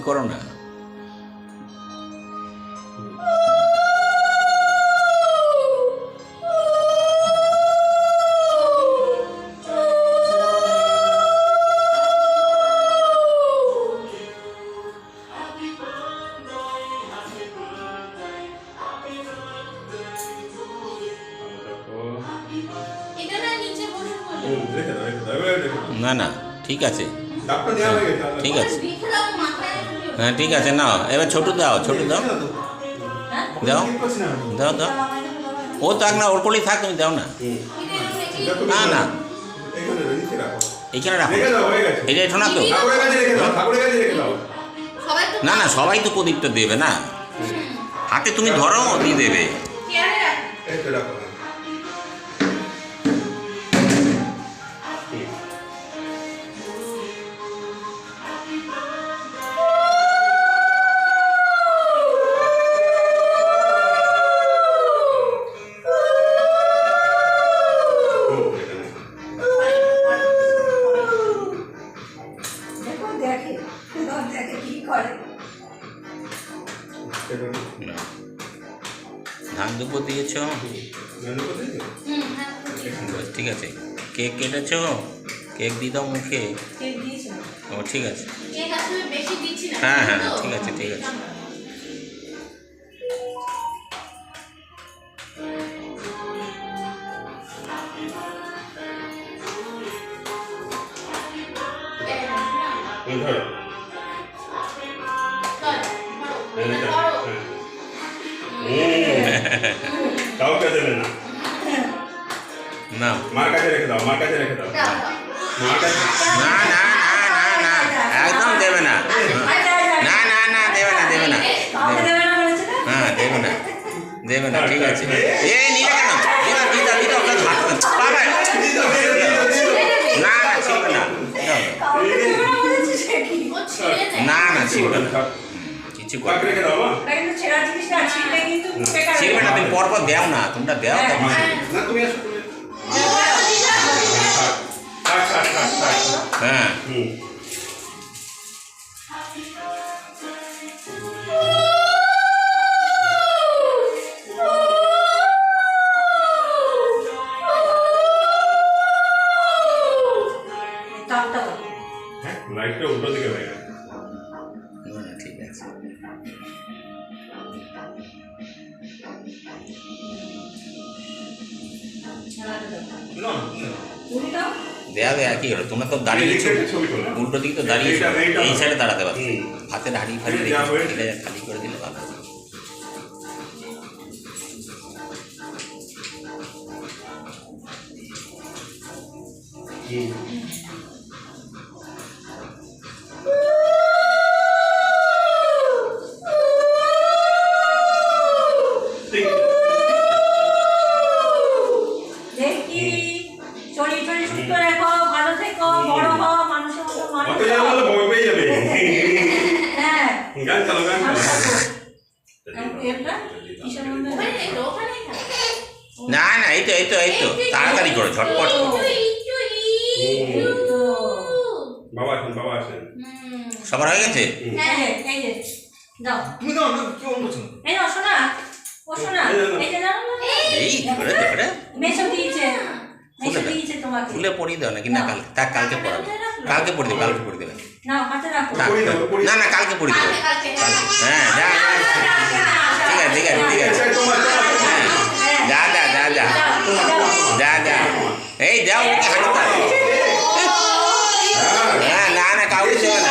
করো না না। না না ঠিক আছে হয়ে। ঠিক আছে হ্যাঁ ঠিক আছে নাও এবার ছোট দাও ছোট দাও। হ্যাঁ? দাও। দাও দাও ও থাক না ওর কোলেই থাক তুমি দাও না না, না। এখানে রাখো। এইখানে রাখো এটা এঠো না তো না না সবাই তো প্রদীপটা দেবে না হাতে তুমি ধরো ও দিয়ে দেবে রাখ এখানে। ধান দুপুর দিয়েছ? ঠিক আছে। কেক কেটেছ? কেক দিয়ে দাও মুখে। ও ঠিক আছে। কেক আসলে বেশি দিচ্ছি না হ্যাঁ, হ্যাঁ, ঠিক আছে, ঠিক আছে। ধরো। কাউকে দেবে না। না মার কাছে রেখে দাও মার কাছে রেখে দাও। মার কাছে না না না না না একদম দেবে না। না না না দেবে না দেবে না। হ্যাঁ দেবে না। দেবে না ঠিক আছে। এ নিলে কেন দিদা দিদা দিদা ওকে হাত পাবে না না ছিলবে না। না। না না ছিলবে না। কিছু রেখে দাও মা। ছেঁড়া জিনিস না ছিঁড়লে কিন্তু বেকার ছিলবে না তুমি পর পর দেও না তোমরা দেও তো হ্যাঁ। না তুমি আসো তুমি দাও, দিদা। থাক থাক থাক থাক হ্যাঁ হুম তাপটা দাও। হ্যাঁ লাইটটা উল্টো দিকে হয়ে গেছে দেয়া দেয়া কি হলো? তোমরা তো দাঁড়িয়েছো উল্টো দিকে তো দাঁড়িয়েছো এই। সাইডে দাঁড়াতে পারছ। হাতের হাড়ি ফাড়ি রেখে খালি করে দিলে ভালো। গান চালো। না না এই তো এই তো এই তো। তাড়াতাড়ি করো ঝটপট। বাবা আসেন বাবা আসেন। সবার হয়ে গেছে? হুম। এই যে এই যে দাও তুমি দাও না কি অন করছ এই নাও শোনা ও শোনা। এই যে নাও না? এই ধরে ধরে। মেসো দিয়েছে। মেসো ফুলে দাও। দিয়েছে তোমাকে। ফুলে পরিয়ে দাও নাকি? না কাল তা কালকে পড়াবে কালকে পড়ে দেবে কালকে পড়ে দেবে না না কালকে পড়ে দেবে হ্যাঁ যা ঠিক আছে ঠিক আছে ঠিক আছে হ্যাঁ যা যা যা যা যা যা এই যাও ওকে হাঁটতে হ্যাঁ না না কাউকে দেওয়া না